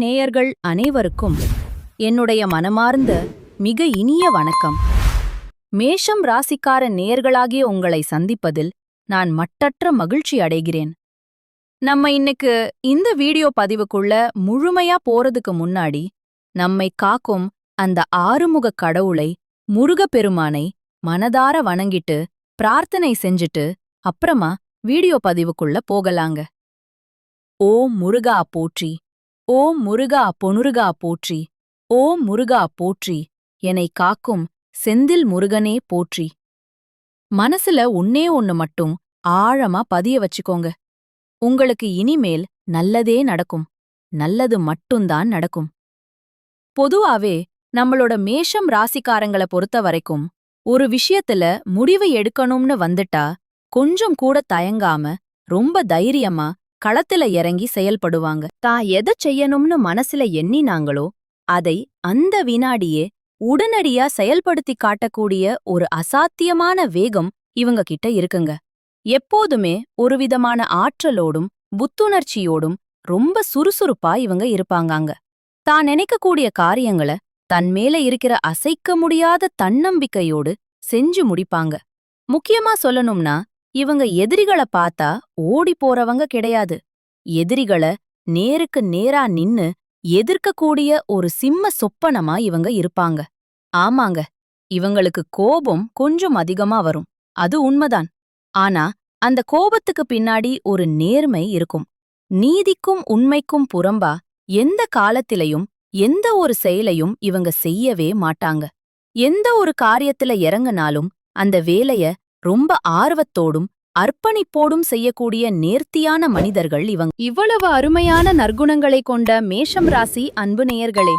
நேயர்கள் அனைவருக்கும் என்னுடைய மனமார்ந்த மிக இனிய வணக்கம். மேஷம் ராசிக்கார நேயர்களாகிய உங்களை சந்திப்பதில் நான் மட்டற்ற மகிழ்ச்சி அடைகிறேன். நம்ம இன்னைக்கு இந்த வீடியோ பதிவுக்குள்ள முழுமையா போறதுக்கு முன்னாடி நம்மை காக்கும் அந்த ஆறுமுக கடவுளை முருகப்பெருமானை மனதார வணங்கிட்டு பிரார்த்தனை செஞ்சுட்டு அப்புறமா வீடியோ பதிவுக்குள்ள போகலாங்க. ஓ முருகா போற்றி. ஓம் முருகா பொனுருகா போற்றி ஓம் முருகா போற்றி என்னை காக்கும் செந்தில் முருகனே போற்றி. மனசுல உன்னே ஒன்னு மட்டும் ஆழமா பதிய வச்சுக்கோங்க. உங்களுக்கு இனிமேல் நல்லதே நடக்கும் நல்லது மட்டும்தான் நடக்கும். பொதுவாவே நம்மளோட மேஷம் ராசிக்காரங்கள பொறுத்த வரைக்கும் ஒரு விஷயத்துல முடிவு எடுக்கணும்னு வந்துட்டா கொஞ்சம் கூட தயங்காம ரொம்ப தைரியமா களத்துல இறங்கி செயல்படுவாங்க. தான் எதை செய்யணும்னு மனசுல எண்ணினாங்களோ அதை அந்த வினாடியே உடனடியா செயல்படுத்தி காட்டக்கூடிய ஒரு அசாத்தியமான வேகம் இவங்க கிட்ட இருக்குங்க. எப்போதுமே ஒரு விதமான ஆற்றலோடும் புத்துணர்ச்சியோடும் ரொம்ப சுறுசுறுப்பா இவங்க இருப்பாங்காங்க. தான் நினைக்கக்கூடிய காரியங்கள தன்மேல இருக்கிற அசைக்க முடியாத தன்னம்பிக்கையோடு செஞ்சு முடிப்பாங்க. முக்கியமா சொல்லணும்னா இவங்க எதிரிகள பார்த்தா ஓடி போறவங்க கிடையாது. எதிரிகள நேருக்கு நேரா நின்னு எதிர்க்கக்கூடிய ஒரு சிம்ம சொப்பனமா இவங்க இருப்பாங்க. ஆமாங்க இவங்களுக்கு கோபம் கொஞ்சம் அதிகமா வரும். அது உண்மைதான். ஆனா அந்த கோபத்துக்கு பின்னாடி ஒரு நேர்மை இருக்கும். நீதிக்கும் உண்மைக்கும் புறம்பா எந்த காலத்திலையும் எந்த ஒரு செயலையும் இவங்க செய்யவே மாட்டாங்க. எந்த ஒரு காரியத்துல இறங்குனாலும் அந்த வேலைய ரொம்ப ஆர்வத்தோடும் அர்ப்பணிப்போடும் செய்யக்கூடிய நேர்த்தியான மனிதர்கள் இவங்க. இவ்வளவு அருமையான நற்குணங்களை கொண்ட மேஷம் ராசி அன்பு நேயர்களே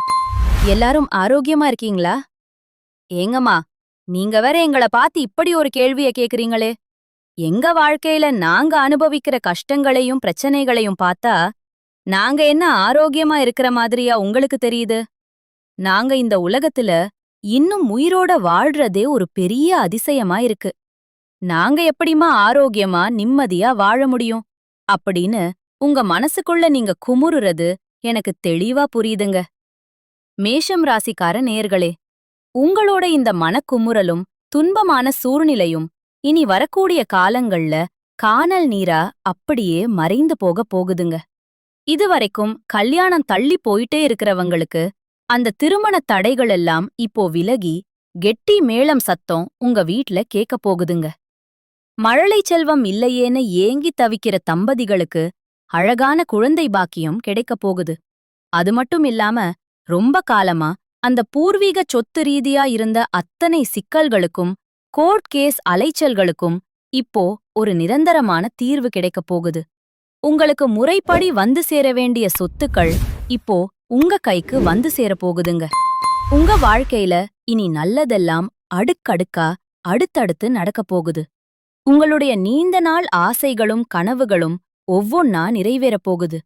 எல்லாரும் ஆரோக்கியமா இருக்கீங்களா? ஏங்கம்மா நீங்க வேற எங்கள பார்த்து இப்படி ஒரு கேள்விய கேக்குறீங்களே. எங்க வாழ்க்கையில நாங்க அனுபவிக்கிற கஷ்டங்களையும் பிரச்சனைகளையும் பார்த்தா நாங்க என்ன ஆரோக்கியமா இருக்கிற மாதிரியா உங்களுக்கு தெரியுது? நாங்க இந்த உலகத்துல இன்னும் உயிரோட வாழ்றதே ஒரு பெரிய அதிசயமா இருக்கு. நாங்க எப்படிமா ஆரோக்கியமா நிம்மதியா வாழ முடியும்? அப்படின்னு உங்க மனசுக்குள்ள நீங்க குமுறுறது எனக்கு தெளிவா புரியுதுங்க. மேஷம் ராசிக்கார நேர்களே உங்களோட இந்த மனக்குமுறலும் துன்பமான சூழ்நிலையும் இனி வரக்கூடிய காலங்கள்ல கானல் நீரா அப்படியே மறைந்து போக போகுதுங்க. இதுவரைக்கும் கல்யாணம் தள்ளி போயிட்டே இருக்கிறவங்களுக்கு அந்த திருமண தடைகள் எல்லாம் இப்போ விலகி கெட்டி மேளம் சத்தம் உங்க வீட்ல கேட்க போகுதுங்க. மழலை செல்வம் இல்லையேன்னு ஏங்கி தவிக்கிற தம்பதிகளுக்கு அழகான குழந்தை பாக்கியம் கிடைக்கப் போகுது. அது மட்டும் இல்லாம ரொம்ப காலமா அந்த பூர்வீக சொத்து ரீதியா இருந்த அத்தனை சிக்கல்களுக்கும் கோர்ட் கேஸ் அலைச்சல்களுக்கும் இப்போ ஒரு நிரந்தரமான தீர்வு கிடைக்கப் போகுது. உங்களுக்கு முறைப்படி வந்து சேர வேண்டிய சொத்துக்கள் இப்போ உங்க கைக்கு வந்து சேரப் போகுதுங்க. உங்க வாழ்க்கையில இனி நல்லதெல்லாம் அடுக்கடுக்கா அடுத்தடுத்து நடக்கப் போகுது. உங்களுடைய நீண்ட நாள் ஆசைகளும் கனவுகளும் ஒவ்வொன்னா நிறைவேறப் போகுது.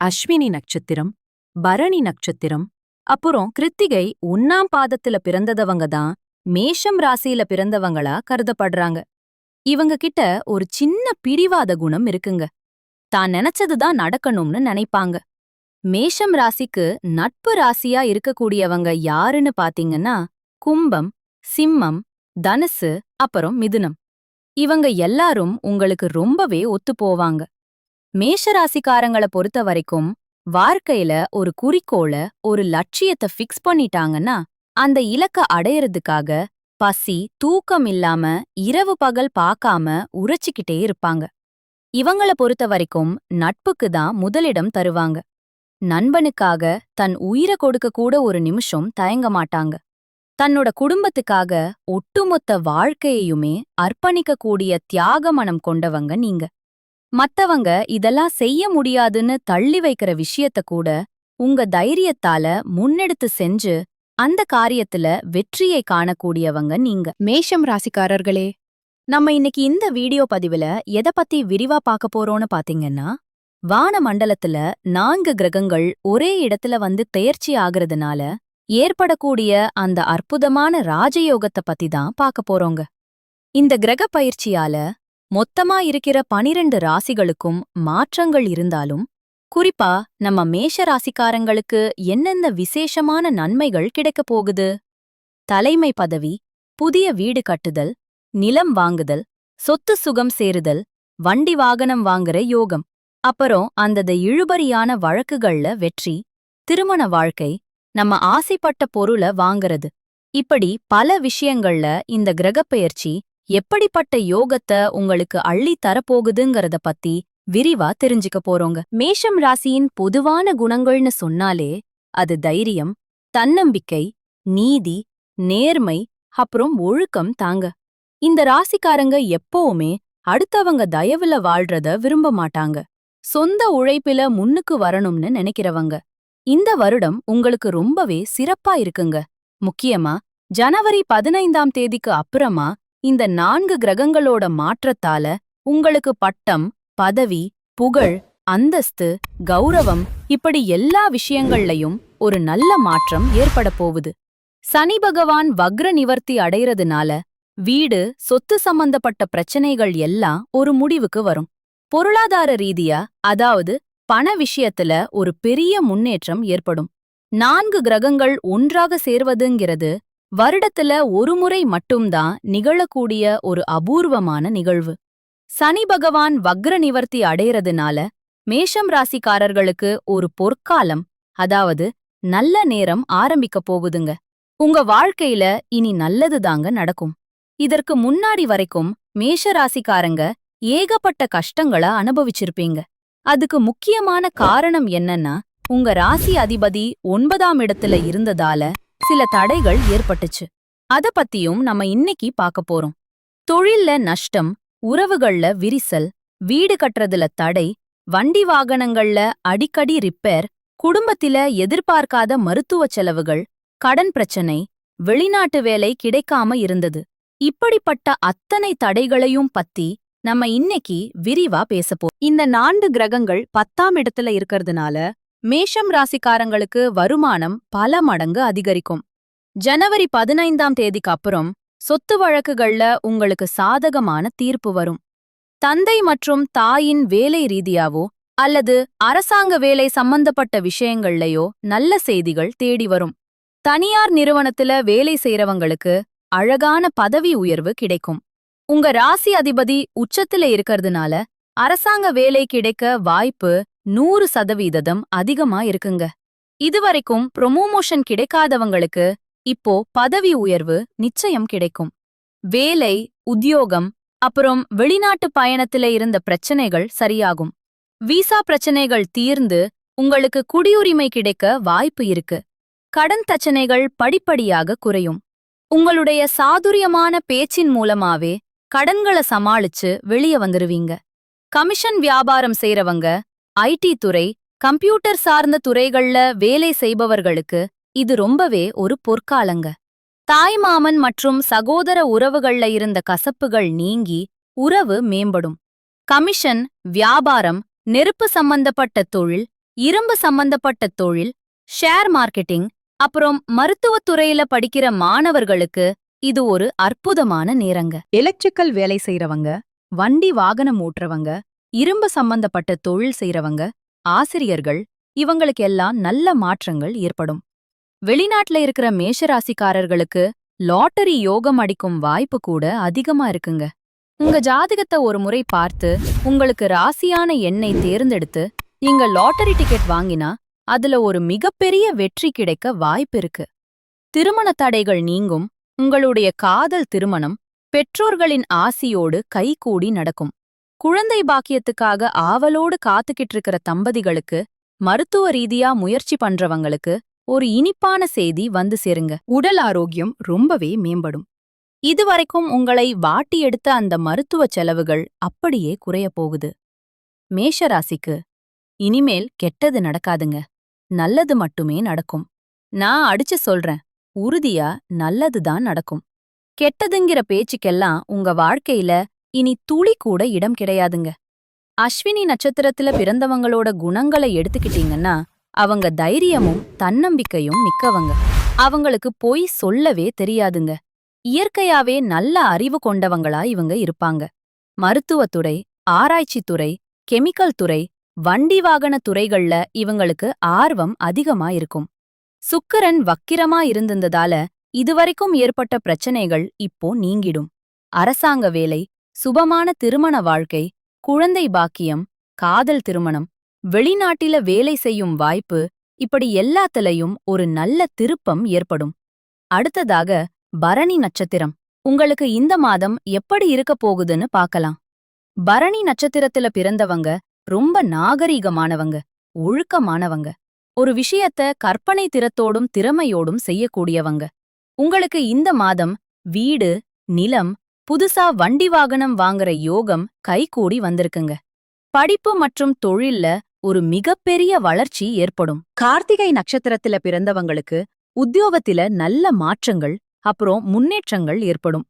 அஸ்வினி நட்சத்திரம் பரணி நட்சத்திரம் அப்புறம் கிருத்திகை ஒன்னாம் பாதத்துல பிறந்ததவங்க தான் மேஷம் ராசியில பிறந்தவங்களா கருதப்படுறாங்க. இவங்க கிட்ட ஒரு சின்ன பிடிவாத குணம் இருக்குங்க. தான் நினைச்சதுதான் நடக்கணும்னு நினைப்பாங்க. மேஷம் ராசிக்கு நட்பு ராசியா இருக்கக்கூடியவங்க யாருன்னு பாத்தீங்கன்னா கும்பம் சிம்மம் தனுசு அப்புறம் மிதுனம். இவங்க எல்லாரும் உங்களுக்கு ரொம்பவே ஒத்து போவாங்க. மேஷராசிக்காரங்கள பொறுத்த வரைக்கும் வாழ்க்கையில ஒரு குறிக்கோள ஒரு லட்சியத்தை ஃபிக்ஸ் பண்ணிட்டாங்கன்னா அந்த இலக்க அடையறதுக்காக பசி தூக்கம் இல்லாம இரவு பகல் பார்க்காம உரைச்சிக்கிட்டே இருப்பாங்க. இவங்கள பொறுத்த வரைக்கும் நட்புக்கு தான் முதலிடம் தருவாங்க. நண்பனுக்காக தன் உயிரை கொடுக்க கூட ஒரு நிமிஷம் தயங்க மாட்டாங்க. தன்னோட குடும்பத்துக்காக ஒட்டுமொத்த வாழ்க்கையையுமே அர்ப்பணிக்கக்கூடிய தியாக மனம் கொண்டவங்க நீங்க. மத்தவங்க இதெல்லாம் செய்ய முடியாதுன்னு தள்ளி வைக்கிற விஷயத்த கூட உங்க தைரியத்தால முன்னெடுத்து செஞ்சு அந்த காரியத்துல வெற்றியை காணக்கூடியவங்க நீங்க. மேஷம் ராசிக்காரர்களே நம்ம இன்னைக்கு இந்த வீடியோ பதிவுல எத பத்தி விரிவா பார்க்க போறோம்னு பாத்தீங்கன்னா வான மண்டலத்துல நான்கு கிரகங்கள் ஒரே இடத்துல வந்து பெயர்ச்சி ஆகுறதுனால ஏற்படக்கூடிய அந்த அற்புதமான ராஜயோகத்தை பத்தி தான் பார்க்க போறோங்க. இந்த கிரக பயிற்சியால மொத்தமா இருக்கிற பனிரெண்டு ராசிகளுக்கும் மாற்றங்கள் இருந்தாலும் குறிப்பா நம்ம மேஷ ராசிக்காரங்களுக்கு என்னென்ன விசேஷமான நன்மைகள் கிடைக்கப் போகுது? தலைமை பதவி புதிய வீடு கட்டுதல் நிலம் வாங்குதல் சொத்து சுகம் சேருதல் வண்டி வாகனம் வாங்குற யோகம். அப்புறம் அந்தத இழுபறியான வழக்குகள்ல வெற்றி திருமண வாழ்க்கை நம்ம ஆசைப்பட்ட பொருள வாங்குறது. இப்படி பல விஷயங்கள்ல இந்த கிரகப்பெயர்ச்சி எப்படிப்பட்ட யோகத்தை உங்களுக்கு அள்ளி தரப்போகுதுங்கிறத பத்தி விரிவா தெரிஞ்சுக்க போறோங்க. மேஷம் ராசியின் பொதுவான குணங்கள்னு சொன்னாலே அது தைரியம் தன்னம்பிக்கை நீதி நேர்மை அப்புறம் ஒழுக்கம் தாங்க. இந்த ராசிக்காரங்க எப்பவுமே அடுத்தவங்க தயவுல வாழ்றத விரும்ப மாட்டாங்க. சொந்த உழைப்பில முன்னுக்கு வரணும்னு நினைக்கிறவங்க. இந்த வருடம் உங்களுக்கு ரொம்பவே சிறப்பா இருக்குங்க. முக்கியமா ஜனவரி பதினைந்தாம் தேதிக்கு அப்புறமா இந்த நான்கு கிரகங்களோட மாற்றத்தால உங்களுக்கு பட்டம் பதவி புகழ் அந்தஸ்து கௌரவம் இப்படி எல்லா விஷயங்கள்லயும் ஒரு நல்ல மாற்றம் ஏற்பட போகுது. சனி பகவான் வக்ர நிவர்த்தி அடைறதுனால வீடு சொத்து சம்பந்தப்பட்ட பிரச்சனைகள் எல்லாம் ஒரு முடிவுக்கு வரும். பொருளாதார ரீதியா அதாவது பண விஷயத்துல ஒரு பெரிய முன்னேற்றம் ஏற்படும். நான்கு கிரகங்கள் ஒன்றாக சேர்வதுங்கிறது வருடத்துல ஒரு முறை மட்டும்தான் நிகழக்கூடிய ஒரு அபூர்வமான நிகழ்வு. சனி பகவான் வக்ர நிவர்த்தி அடையறதுனால மேஷம் ராசிக்காரர்களுக்கு ஒரு பொற்காலம் அதாவது நல்ல நேரம் ஆரம்பிக்க போகுதுங்க. உங்க வாழ்க்கையில இனி நல்லதுதாங்க நடக்கும். இதற்கு முன்னாடி வரைக்கும் மேஷ ராசிக்காரங்க ஏகப்பட்ட கஷ்டங்கள அனுபவிச்சிருப்பீங்க. அதுக்கு முக்கியமான காரணம் என்னன்னா உங்க ராசி அதிபதி ஒன்பதாம் இடத்துல இருந்ததால சில தடைகள் ஏற்பட்டுச்சு. அத பத்தியும் நம்ம இன்னைக்கு பார்க்க போறோம். தொழில்ல நஷ்டம் உறவுகள்ல விரிசல் வீடு கட்டுறதுல தடை வண்டி வாகனங்கள்ல அடிக்கடி ரிப்பேர் குடும்பத்தில எதிர்பார்க்காத மருத்துவ செலவுகள் கடன் பிரச்சனை வெளிநாட்டு வேலை கிடைக்காம இருந்தது. இப்படிப்பட்ட அத்தனை தடைகளையும் பத்தி நம்ம இன்னைக்கு விரிவா பேசப்போம் இந்த நான்கு கிரகங்கள் பத்தாம் இடத்துல இருக்கறதுனால மேஷம் ராசிக்காரங்களுக்கு வருமானம் பல மடங்கு அதிகரிக்கும். ஜனவரி பதினைந்தாம் தேதிக்கு அப்புறம் சொத்து வழக்குகள்ல உங்களுக்கு சாதகமான தீர்ப்பு வரும். தந்தை மற்றும் தாயின் வேலை ரீதியாவோ அல்லது அரசாங்க வேலை சம்பந்தப்பட்ட விஷயங்கள்லயோ நல்ல செய்திகள் தேடி வரும். தனியார் நிறுவனத்துல வேலை செய்றவங்களுக்கு அழகான பதவி உயர்வு கிடைக்கும். உங்க ராசி அதிபதி உச்சத்துல இருக்கறதுனால அரசாங்க வேலை கிடைக்க வாய்ப்பு நூறு சதவீதம் அதிகமா இருக்குங்க. இதுவரைக்கும் ப்ரொமோமோஷன் கிடைக்காதவங்களுக்கு இப்போ பதவி உயர்வு நிச்சயம் கிடைக்கும். வேலை உத்தியோகம் அப்புறம் வெளிநாட்டு பயணத்துல இருந்த பிரச்சனைகள் சரியாகும். விசா பிரச்சனைகள் தீர்ந்து உங்களுக்கு குடியுரிமை கிடைக்க வாய்ப்பு இருக்கு. கடன் பிரச்சனைகள் படிப்படியாக குறையும். உங்களுடைய சாதுரியமான பேச்சின் மூலமாவே கடன்களை சமாளிச்சு வெளிய வந்துருவீங்க. கமிஷன் வியாபாரம் செய்றவங்க ஐடி துறை கம்ப்யூட்டர் சார்ந்த துறைகள்ல வேலை செய்பவர்களுக்கு இது ரொம்பவே ஒரு பொற்காலங்க. தாய்மாமன் மற்றும் சகோதர உறவுகள்ல இருந்த கசப்புகள் நீங்கி உறவு மேம்படும். கமிஷன் வியாபாரம் நெருப்பு சம்பந்தப்பட்ட தொழில் இரும்பு சம்பந்தப்பட்ட தொழில் ஷேர் மார்க்கெட்டிங் அப்புறம் மருத்துவத் துறையில படிக்கிற மாணவர்களுக்கு இது ஒரு அற்புதமான நேரங்க. எலக்ட்ரிக்கல் வேலை செய்றவங்க வண்டி வாகனம் ஓட்டுறவங்க இரும்பு சம்பந்தப்பட்ட தொழில் செய்றவங்க ஆசிரியர்கள் இவங்களுக்கு எல்லாம் நல்ல மாற்றங்கள் ஏற்படும். வெளிநாட்டுல இருக்கிற மேஷராசிக்காரர்களுக்கு லாட்டரி யோகம் அடிக்கும் வாய்ப்பு கூட அதிகமா இருக்குங்க. உங்க ஜாதகத்தை ஒரு முறை பார்த்து உங்களுக்கு ராசியான எண்ணை தேர்ந்தெடுத்து நீங்க லாட்டரி டிக்கெட் வாங்கினா அதுல ஒரு மிகப்பெரிய வெற்றி கிடைக்க வாய்ப்பு இருக்கு. திருமண தடைகள் நீங்கும் உங்களுடைய காதல் திருமணம் பெற்றோர்களின் ஆசியோடு கைகூடி நடக்கும். குழந்தை பாக்கியத்துக்காக ஆவலோடு காத்துக்கிட்டு இருக்கிற தம்பதிகளுக்கு மருத்துவ ரீதியா முயற்சி பண்றவங்களுக்கு ஒரு இனிப்பான செய்தி வந்து சேருங்க. உடல் ஆரோக்கியம் ரொம்பவே மேம்படும். இதுவரைக்கும் உங்களை வாட்டி எடுத்த அந்த மருத்துவ செலவுகள் அப்படியே குறையப் போகுது. மேஷராசிக்கு இனிமேல் கெட்டது நடக்காதுங்க. நல்லது மட்டுமே நடக்கும். நான் அடிச்சு சொல்றேன். உறுதியா நல்லதுதான் நடக்கும். கெட்டதுங்கிற பேச்சுக்கெல்லாம் உங்க வாழ்க்கையில இனி துளி கூட இடம் கிடையாதுங்க. அஸ்வினி நட்சத்திரத்துல பிறந்தவங்களோட குணங்களை எடுத்துக்கிட்டீங்கன்னா அவங்க தைரியமும் தன்னம்பிக்கையும் மிக்கவங்க. அவங்களுக்கு பொய் சொல்லவே தெரியாதுங்க. இயற்கையாவே நல்ல அறிவு கொண்டவங்களா இவங்க இருப்பாங்க. மருத்துவத்துறை ஆராய்ச்சித்துறை கெமிக்கல் துறை வண்டி வாகன துறைகள்ல இவங்களுக்கு ஆர்வம் அதிகமா இருக்கும். சுக்கிரன் வக்கிரமா இருந்திருந்ததால இதுவரைக்கும் ஏற்பட்ட பிரச்சனைகள் இப்போ நீங்கிடும். அரசாங்க வேலை சுபமான திருமண வாழ்க்கை குழந்தை பாக்கியம் காதல் திருமணம் வெளிநாட்டில வேலை செய்யும் வாய்ப்பு இப்படி எல்லாத்துலயும் ஒரு நல்ல திருப்பம் ஏற்படும். அடுத்ததாக பரணி நட்சத்திரம். உங்களுக்கு இந்த மாதம் எப்படி இருக்க போகுதுன்னு பார்க்கலாம் பரணி நட்சத்திரத்துல பிறந்தவங்க ரொம்ப நாகரீகமானவங்க ஒழுக்கமானவங்க. ஒரு விஷயத்த கற்பனை திறத்தோடும் திறமையோடும் செய்யக்கூடியவங்க. உங்களுக்கு இந்த மாதம் வீடு நிலம் புதுசா வண்டி வாகனம் வாங்குற யோகம் கைகூடி வந்திருக்குங்க. படிப்பு மற்றும் தொழில்ல ஒரு மிகப்பெரிய வளர்ச்சி ஏற்படும். கார்த்திகை நட்சத்திரத்துல பிறந்தவங்களுக்கு உத்தியோகத்தில நல்ல மாற்றங்கள் அப்புறம் முன்னேற்றங்கள் ஏற்படும்.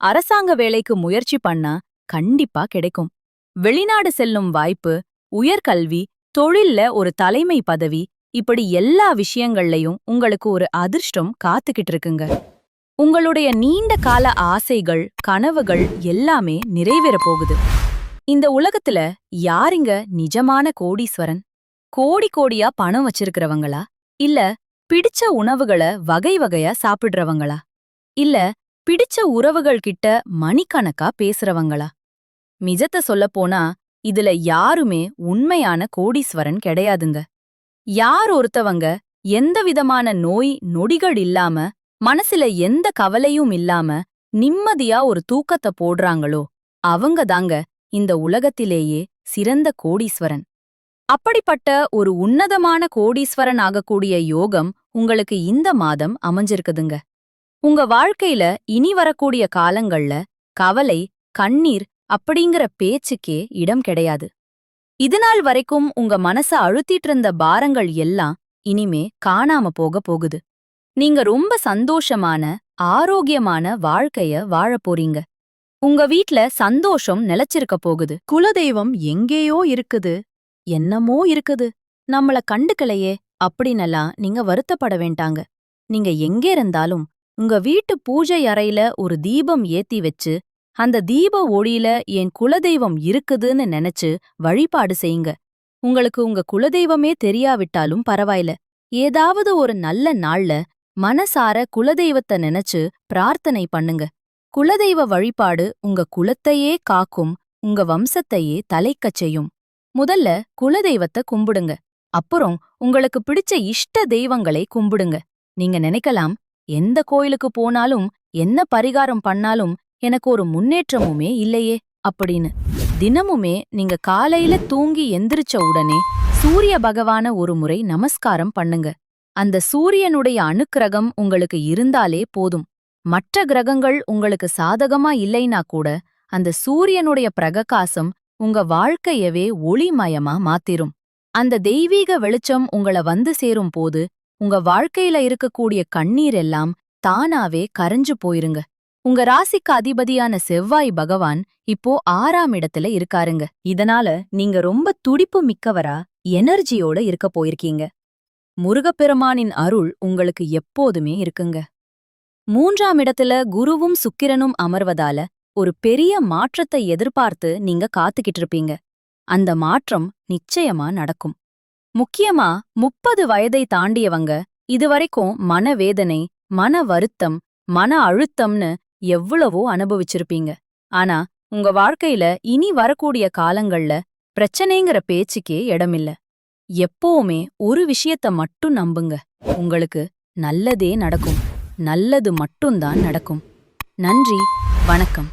அரசாங்க வேலைக்கு முயற்சி பண்ணா கண்டிப்பா கிடைக்கும். வெளிநாடு செல்லும் வாய்ப்பு உயர்கல்வி தொழில்ல ஒரு தலைமை பதவி இப்படி எல்லா விஷயங்கள்லயும் உங்களுக்கு ஒரு அதிர்ஷ்டம் காத்துக்கிட்டு இருக்குங்க. உங்களுடைய நீண்ட கால ஆசைகள் கனவுகள் எல்லாமே நிறைவேறப் போகுது. இந்த உலகத்துல யாருங்க நிஜமான கோடீஸ்வரன்? கோடி கோடியா பணம் வச்சிருக்கிறவங்களா? இல்ல பிடிச்ச உணவுகளை வகை வகையா சாப்பிடுறவங்களா? இல்ல பிடிச்ச உறவுகள் கிட்ட மணிக்கணக்கா பேசுறவங்களா? மிஜத்த சொல்லப்போனா இதுல யாருமே உண்மையான கோடீஸ்வரன் கிடையாதுங்க. யார் ஒருத்தவங்க எந்த விதமான நோய் நொடிகள் இல்லாம மனசுல எந்த கவலையும் இல்லாம நிம்மதியா ஒரு தூக்கத்தை போடுறாங்களோ அவங்க தாங்க இந்த உலகத்திலேயே சிறந்த கோடீஸ்வரன். அப்படிப்பட்ட ஒரு உன்னதமான கோடீஸ்வரன் ஆகக்கூடிய யோகம் உங்களுக்கு இந்த மாதம் அமைஞ்சிருக்குதுங்க. உங்க வாழ்க்கையில இனி வரக்கூடிய காலங்கள்ல கவலை கண்ணீர் அப்படிங்கிற பேச்சுக்கே இடம் கிடையாது. இதுநாள் வரைக்கும் உங்க மனச அழுத்திட்டு இருந்த பாரங்கள் எல்லாம் இனிமே காணாம போக போகுது. நீங்க ரொம்ப சந்தோஷமான ஆரோக்கியமான வாழ்க்கைய வாழப் போறீங்க. உங்க வீட்ல சந்தோஷம் நிலைச்சிருக்க போகுது. குலதெய்வம் எங்கேயோ இருக்குது. என்னமோ இருக்குது. நம்மள கண்டுக்கலையே அப்படின்னெல்லாம் நீங்க வருத்தப்பட வேண்டாங்க. நீங்க எங்கே இருந்தாலும் உங்க வீட்டு பூஜை அறையில ஒரு தீபம் ஏத்தி வச்சு அந்த தீப ஒளியில என் குலதெய்வம் இருக்குதுன்னு நினைச்சு வழிபாடு செய்யுங்க. உங்களுக்கு உங்க குலதெய்வமே தெரியாவிட்டாலும் பரவாயில்ல. ஏதாவது ஒரு நல்ல நாள்ல மனசார குலதெய்வத்தை நினைச்சு பிரார்த்தனை பண்ணுங்க. குலதெய்வ வழிபாடு உங்க குலத்தையே காக்கும் உங்க வம்சத்தையே தலைக்கச் செய்யும். முதல்ல குலதெய்வத்தை கும்பிடுங்க. அப்புறம் உங்களுக்கு பிடிச்ச இஷ்ட தெய்வங்களை கும்பிடுங்க. நீங்க நினைக்கலாம் எந்த கோயிலுக்கு போனாலும் என்ன பரிகாரம் பண்ணாலும் எனக்கு ஒரு முன்னேற்றமுமே இல்லையே அப்படின்னு. தினமுமே நீங்க காலையில தூங்கி எந்திரிச்ச உடனே சூரிய பகவான ஒரு முறை நமஸ்காரம் பண்ணுங்க. அந்த சூரியனுடைய அணுக்கிரகம் உங்களுக்கு இருந்தாலே போதும். மற்ற கிரகங்கள் உங்களுக்கு சாதகமா இல்லைனா கூட அந்த சூரியனுடைய பிரககாசம் உங்க வாழ்க்கையவே ஒளிமயமா மாத்திரும். அந்த தெய்வீக வெளிச்சம் உங்கள வந்து சேரும் போது உங்க வாழ்க்கையில இருக்கக்கூடிய கண்ணீர் எல்லாம் தானாவே கரைஞ்சு போயிருங்க. உங்க ராசிக்கு அதிபதியான செவ்வாய் பகவான் இப்போ ஆறாம் இடத்துல இருக்காருங்க. இதனால நீங்க ரொம்ப துடிப்பு மிக்கவரா எனர்ஜியோட இருக்க போயிருக்கீங்க. முருகப்பெருமானின் அருள் உங்களுக்கு எப்போதுமே இருக்குங்க. மூன்றாம் இடத்துல குருவும் சுக்கிரனும் அமர்வதால ஒரு பெரிய மாற்றத்தை எதிர்பார்த்து நீங்க காத்துக்கிட்டு இருப்பீங்க. அந்த மாற்றம் நிச்சயமா நடக்கும். முக்கியமா முப்பது வயதை தாண்டியவங்க இதுவரைக்கும் மனவேதனை மன வருத்தம் மன அழுத்தம்னு எவ்வளவோ அனுபவிச்சிருப்பீங்க. ஆனா உங்க வாழ்க்கையில இனி வரக்கூடிய காலங்கள்ல பிரச்சனைங்கிற பேச்சுக்கே இடமில்ல. எப்பவுமே ஒரு விஷயத்த மட்டும் நம்புங்க. உங்களுக்கு நல்லதே நடக்கும். நல்லது மட்டும்தான் நடக்கும். நன்றி. வணக்கம்.